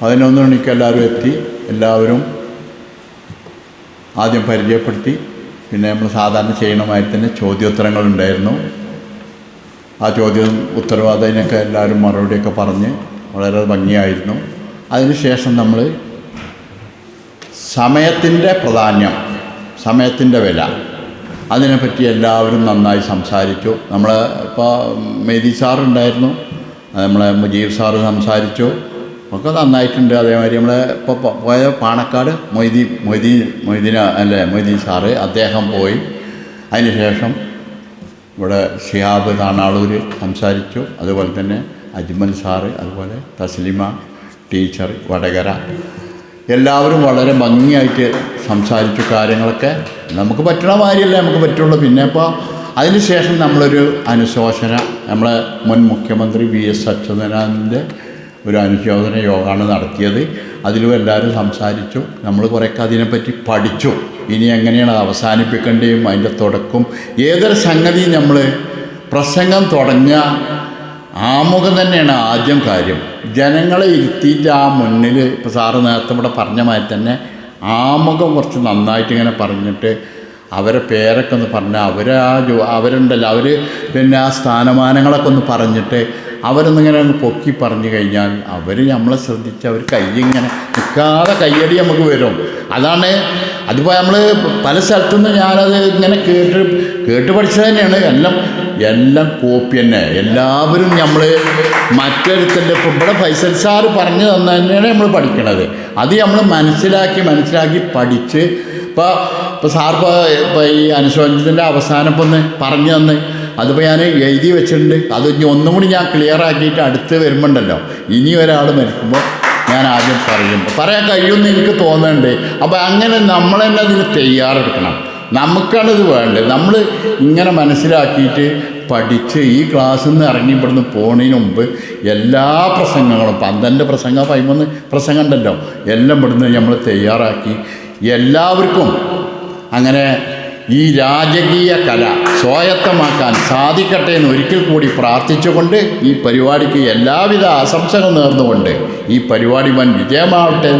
പതിനൊന്ന് മണിക്ക് എല്ലാവരും എത്തി എല്ലാവരും ആദ്യം പരിചയപ്പെടുത്തി. പിന്നെ നമ്മൾ സാധാരണ ചെയ്യണമായി തന്നെ ചോദ്യോത്തരങ്ങളുണ്ടായിരുന്നു ആ ചോദ്യം ഉത്തരവാദിനൊക്കെ എല്ലാവരും മറുപടിയൊക്കെ പറഞ്ഞ് വളരെ ഭംഗിയായിരുന്നു. അതിനുശേഷം നമ്മൾ സമയത്തിന്റെ പ്രാധാന്യം സമയത്തിന്റെ വില അതിനെപ്പറ്റി എല്ലാവരും നന്നായി സംസാരിച്ചു. നമ്മൾ ഇപ്പോൾ മെയ്തി സാറുണ്ടായിരുന്നു നമ്മളെ മുജീബ് സാറ് സംസാരിച്ചു. ഒക്കെ നന്നായിട്ടുണ്ട്. അതേമാതിരി നമ്മൾ ഇപ്പോൾ പോയ പാണക്കാട് മൊയ്തി മൊയ്തി മൊയ്തീന അല്ലേ മൊയ്തീൻ സാറ് അദ്ദേഹം പോയി. അതിനുശേഷം ഇവിടെ ഷിഹാബ് താണാളൂർ സംസാരിച്ചു. അതുപോലെ തന്നെ അജ്മൽ സാറ് അതുപോലെ തസ്ലിമ ടീച്ചർ വടകര. എല്ലാവരും വളരെ ഭംഗിയായിട്ട് സംസാരിച്ചു കാര്യങ്ങളൊക്കെ. നമുക്ക് പറ്റുന്ന കാര്യമല്ലേ നമുക്ക് പറ്റുള്ളൂ. പിന്നെ ഇപ്പോൾ അതിനുശേഷം നമ്മളൊരു അനുശോചന നമ്മളെ മുൻ മുഖ്യമന്ത്രി വി എസ് അച്യുതനാഥന്റെ ഒരു അനുശോചന യോഗമാണ് നടത്തിയത്. അതിലും എല്ലാവരും സംസാരിച്ചു. നമ്മൾ കുറേയൊക്കെ അതിനെപ്പറ്റി പഠിച്ചു. ഇനി എങ്ങനെയാണ് അത് അവസാനിപ്പിക്കേണ്ടതും അതിന്റെ തുടക്കം. ഏതൊരു സംഗതി നമ്മൾ പ്രസംഗം തുടങ്ങുക ആമുഖം തന്നെയാണ് ആദ്യം കാര്യം. ജനങ്ങളെ ഇരുത്തിയിട്ട് ആ മുന്നിൽ ഇപ്പോൾ സാറ് നേരത്തെ ഇവിടെ പറഞ്ഞ മാതിരി തന്നെ ആമുഖം കുറച്ച് നന്നായിട്ട് ഇങ്ങനെ പറഞ്ഞിട്ട് അവരെ പേരൊക്കെ ഒന്ന് പറഞ്ഞാൽ അവർ ആ ജോ അവരുണ്ടല്ലോ. അവർ പിന്നെ ആ സ്ഥാനമാനങ്ങളൊക്കെ ഒന്ന് പറഞ്ഞിട്ട് അവരൊന്നിങ്ങനെ അങ്ങ് പൊക്കി പറഞ്ഞു കഴിഞ്ഞാൽ അവർ നമ്മളെ ശ്രദ്ധിച്ച് അവർ കൈ ഇങ്ങനെ നിൽക്കാതെ കയ്യടി നമുക്ക് വരും. അതാണ് അതിപ്പോൾ നമ്മൾ പല സ്ഥലത്തുനിന്ന് ഞാനത് ഇങ്ങനെ കേട്ട് കേട്ട് പഠിച്ചത് തന്നെയാണ്. എല്ലാം എല്ലാം കോപ്പി തന്നെ. എല്ലാവരും നമ്മൾ മറ്റൊരുത്തന്റെ ഇപ്പോൾ ഇവിടെ ഫൈസൽ സാറ് പറഞ്ഞു തന്ന തന്നെയാണ് നമ്മൾ പഠിക്കണത്. അത് നമ്മൾ മനസ്സിലാക്കി മനസ്സിലാക്കി പഠിച്ച് ഇപ്പോൾ ഇപ്പോൾ സാർ ഇപ്പോൾ ഇപ്പോൾ ഈ അനുശോചനത്തിന്റെ അവസാനം ഇപ്പോൾ ഒന്ന് പറഞ്ഞു തന്ന്. അതിപ്പോൾ ഞാൻ എഴുതി വെച്ചിട്ടുണ്ട്. അത് ഇനി ഒന്നും കൂടി ഞാൻ ക്ലിയർ ആക്കിയിട്ട് അടുത്ത് വരുമ്പോണ്ടല്ലോ. ഇനി ഒരാൾ മരിക്കുമ്പോൾ ഞാൻ ആദ്യം പറയും. പറയാൻ കഴിയുമെന്ന് എനിക്ക് തോന്നുന്നുണ്ട്. അപ്പോൾ അങ്ങനെ നമ്മൾ തന്നെ അതിന് തയ്യാറെടുക്കണം. നമുക്കാണ് ഇത് വേണ്ടത്. നമ്മൾ ഇങ്ങനെ മനസ്സിലാക്കിയിട്ട് പഠിച്ച് ഈ ക്ലാസ്സിൽ നിന്ന് ഇറങ്ങി ഇവിടുന്ന് പോണതിന് മുമ്പ് എല്ലാ പ്രസംഗങ്ങളും പന്ത്രണ്ട് പ്രസംഗം പതിമൂന്ന് പ്രസംഗം ഉണ്ടല്ലോ. എല്ലാം ഇവിടുന്ന് നമ്മൾ തയ്യാറാക്കി. എല്ലാവർക്കും അങ്ങനെ ഈ രാജകീയ കല സ്വായത്തമാക്കാൻ സാധിക്കട്ടെ എന്ന് ഒരിക്കൽ കൂടി പ്രാർത്ഥിച്ചുകൊണ്ട് ഈ പരിപാടിക്ക് എല്ലാവിധ ആശംസകൾ നേർന്നുകൊണ്ട് ഈ പരിപാടി വൻ വിജയമാവട്ടെ.